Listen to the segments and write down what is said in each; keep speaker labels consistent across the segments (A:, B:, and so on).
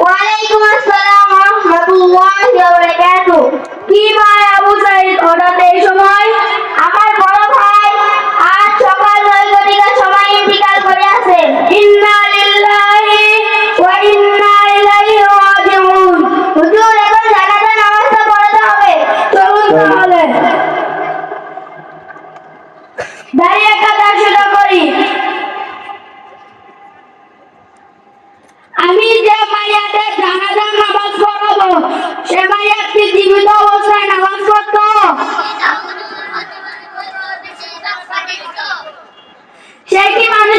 A: ওয়ালাইকুম আসসালাম ওয়া রাহমাতুল্লাহি ওয়া বারাকাতুহু। কি ভাই আবু সাইদ হঠাৎ এই সময় আমার Jackie, mommy.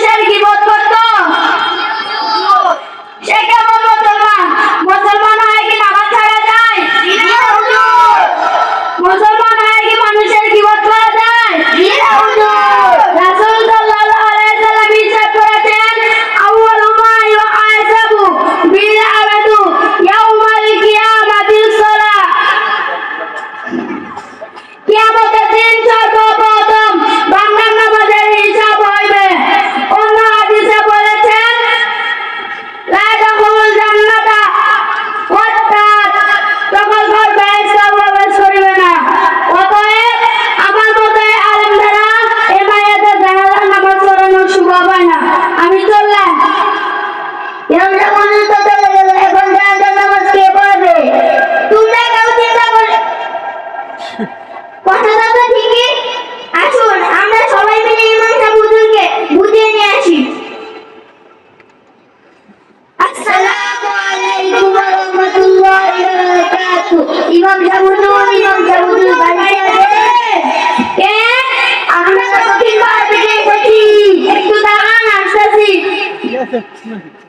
A: ইমাম যেমন ইমাম যেমন কে? আমরা কতদিন পর থেকে এসেছি একটু দাঁড়ান আসতেছি।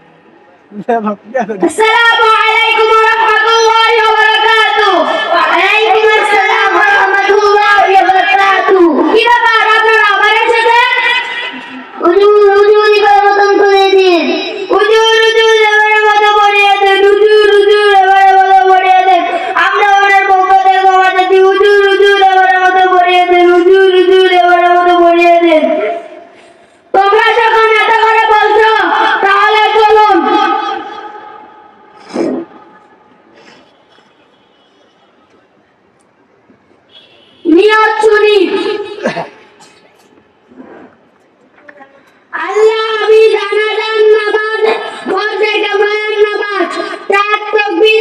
A: আসসালামু আলাইকুম ওয়া রাহমাতুল্লাহি ওয়া আল্লাহ আমি জানাজান নামাজ। ফরজে কামায়ের নামাজ। চার তকবীর